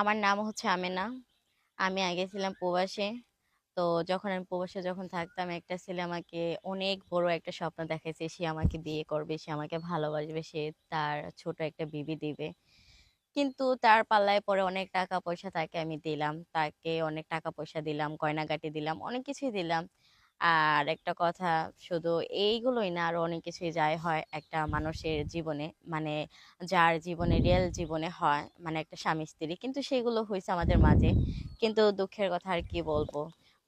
আমার নাম হচ্ছে আমেনা। আমি আগে ছিলাম প্রবাসে। তো যখন আমি প্রবাসে যখন থাকতাম একটা ছেলে আমাকে অনেক বড় একটা স্বপ্ন দেখাইছে। সে আমাকে বিয়ে করবে, সে আমাকে ভালোবাসবে, সে তার ছোট একটা বিবি দিবে। কিন্তু তার পাল্লায় পরে অনেক টাকা পয়সা তাকে আমি দিলাম। তাকে অনেক টাকা পয়সা দিলাম, গয়নাগাটি দিলাম, অনেক কিছুই দিলাম। আর একটা কথা, শুধু এইগুলোই না, আরও অনেক কিছুই যায় হয় একটা মানুষের জীবনে। মানে যার জীবনে রিয়েল জীবনে হয় মানে একটা স্বামী, স্ত্রী, কিন্তু সেগুলো হয়েছে আমাদের মাঝে। কিন্তু দুঃখের কথা আর কি বলব?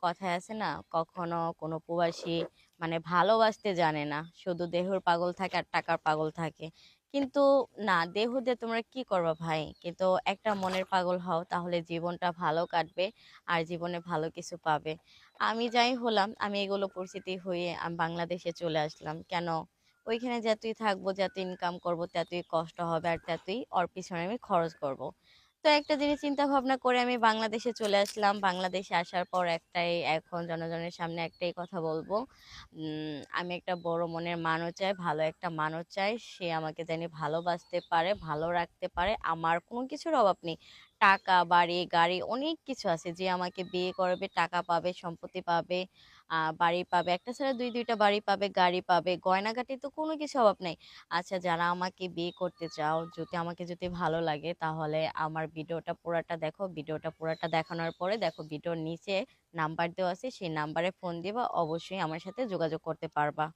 কথায় আছে না, কখনো কোনো প্রবাসী মানে ভালোবাসতে জানে না। শুধু দেহর পাগল থাকে আর টাকার পাগল থাকে। কিন্তু না দেহ দিয়ে তোমরা কি করবা ভাই? কিন্তু একটা মনের পাগল হও, তাহলে জীবনটা ভালো কাটবে আর জীবনে ভালো কিছু পাবে। আমি যাই হলাম, আমি এগুলো পরিস্থিতি হয়ে আমি, বাংলাদেশে চলে আসলাম। কেন? ওইখানে যতই থাকব যত ইনকাম করব ততই কষ্ট হবে আর ততই ওর পিছনে আমি খরচ করব। তো একটা জিনিস চিন্তা ভাবনা করে আমি বাংলাদেশে চলে আসলাম। বাংলাদেশে আসার পর একটাই, এখন জনজনের সামনে একটাই কথা বলব। আমি একটা বড় মনের মানও চাই, ভালো একটা মানও চাই। সে আমাকে জানি ভালোবাসতে পারে, ভালো রাখতে পারে। আমার কোনো কিছুর অভাব নেই। টাকা, বাড়ি, গাড়ি অনেক কিছু আছে যে আমাকে বিয়ে করবে, টাকা পাবে, সম্পত্তি পাবে বাড়ি পাবে, একটা ছাড়া দুই, দুইটা বাড়ি পাবে, গাড়ি পাবে গয়নাগাটি তো কোনো কিছু অভাব নেই। আচ্ছা যারা আমাকে বিয়ে করতে চাও, যদি আমাকে যদি ভালো লাগে তাহলে আমার ভিডিওটা পুরাটা দেখো। ভিডিওটা পুরাটা দেখানোর পরে দেখো ভিডিওর নিচে নাম্বার দেওয়া আছে, সেই নাম্বারে ফোন দিবা, অবশ্যই আমার সাথে যোগাযোগ করতে পারবা।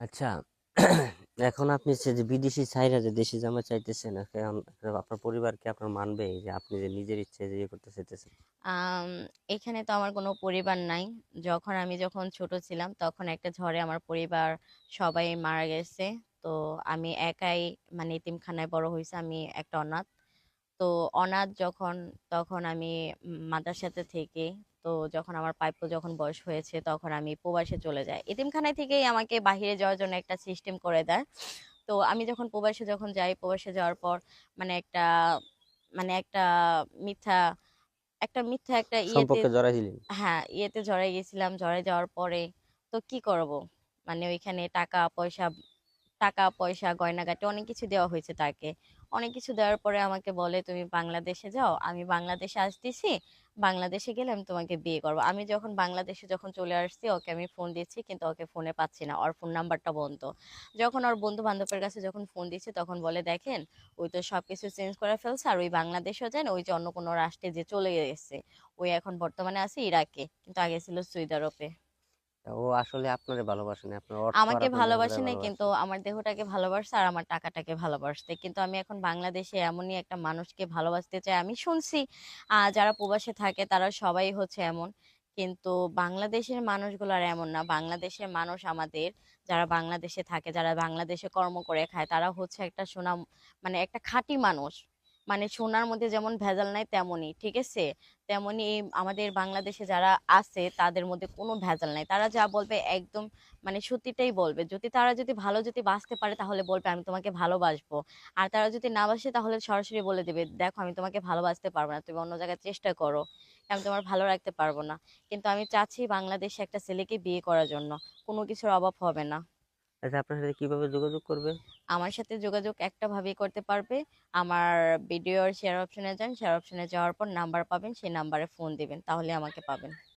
আচ্ছা এখন আপনি সে যে বিদেশি চাইরা যে দেশি জামা চাইতেছেন, এখন আপনার পরিবার কি আপনার মানবে? যে আপনি যে নিজের ইচ্ছে যে ইয়ে করতে চাইতেছেন। এখানে তো আমার কোনো পরিবার নাই। যখন আমি যখন ছোট ছিলাম, তখন একটা ঝড়ে আমার পরিবার সবাই মারা গেছে। তো আমি একাই মানে এতিমখানায় বড় হয়েছে, আমি একটা অনাথ। তো অনাথ যখন, তখন আমি উম মাদ্রাসাতে থেকে তো যখন আমার প্রাপ্য যখন বয়স হয়েছে তখন আমি প্রবাসে চলে যাই। এতিমখানায় থেকেই আমাকে বাইরে যাওয়ার জন্য একটা সিস্টেম করে দেয়। তো আমি যখন প্রবাসে যখন যাই প্রবাসে যাওয়ার পর মানে একটা মানে একটা মিথ্যা একটা মিথ্যা একটা ইয়েতে হ্যাঁ ইয়েতে জড়াই গেছিলাম। জড়াই যাওয়ার পরে তো কি করব? মানে ওইখানে টাকা পয়সা টাকা, পয়সা, গয়নাগাটি অনেক কিছু দেওয়া হয়েছে তাকে। অনেক কিছু দেওয়ার পরে আমাকে বলে, তুমি বাংলাদেশে যাও, আমি বাংলাদেশে আসতেছি, বাংলাদেশে গেলে আমি তোমাকে বিয়ে করব। আমি যখন বাংলাদেশে যখন চলে আসছি, ওকে আমি ফোন দিচ্ছি, কিন্তু ওকে ফোনে পাচ্ছি না, ওর ফোন নাম্বারটা বন্ধ। যখন ওর বন্ধু বান্ধবের কাছে যখন ফোন দিচ্ছি, তখন বলে, দেখেন, ওই তো সব কিছু চেঞ্জ করে ফেলছে, আর ওই বাংলাদেশও যায় ওই যে অন্য কোনো রাষ্ট্রে যে চলে গেছে, ওই এখন বর্তমানে আছে ইরাকে, কিন্তু আগে ছিল সৌদি আরবে। ও আসলে আপনারে ভালোবাসে না আপনার আমাকে ভালোবাসে ভালোবাসে কিন্তু আমার দেহটাকে ভালোবাসছে আর আমার টাকাটাকে ভালোবাসতে কিন্তু আমি এখন বাংলাদেশে এমনই একটা মানুষকে ভালোবাসতে চাই আমি শুনছি যারা প্রবাসে থাকে তারা সবাই হচ্ছে এমন। কিন্তু বাংলাদেশের মানুষগুলো আর এমন না বাংলাদেশের মানুষ আমাদের যারা বাংলাদেশে থাকে যারা বাংলাদেশে কর্ম করে খায় তারা হচ্ছে একটা সোনা মানে একটা খাঁটি মানুষ। মানে সোনার মধ্যে যেমন ভেজাল নাই তেমনই, ঠিক আছে? তেমনি আমাদের বাংলাদেশে যারা আছে তাদের মধ্যে কোনো ভেজাল নাই। তারা যা বলবে একদম মানে সত্যিটাই বলবে। যদি তারা যদি ভালো যদি বাঁচতে পারে তাহলে বলবে আমি তোমাকে ভালোবাসবো। আর তারা যদি না বাসে তাহলে সরাসরি বলে দেবে, দেখো আমি তোমাকে ভালোবাসতে পারব না, তুমি অন্য জায়গায় চেষ্টা করো। আমি তোমার ভালো রাখতে পারব না। কিন্তু আমি চাচ্ছি বাংলাদেশে একটা ছেলেকে বিয়ে করার জন্য। কোনো কিছুর অভাব হবে না। আচ্ছা আপনার সাথে কীভাবে যোগাযোগ করবে? আমার সাথে যোগাযোগ একটাভাবেই করতে পারবে। আমার ভিডিওর শেয়ার অপশনে যান। শেয়ার অপশনে যাওয়ার পর নাম্বার পাবেন। সেই নাম্বারে ফোন দিবেন। তাহলে আমাকে পাবেন।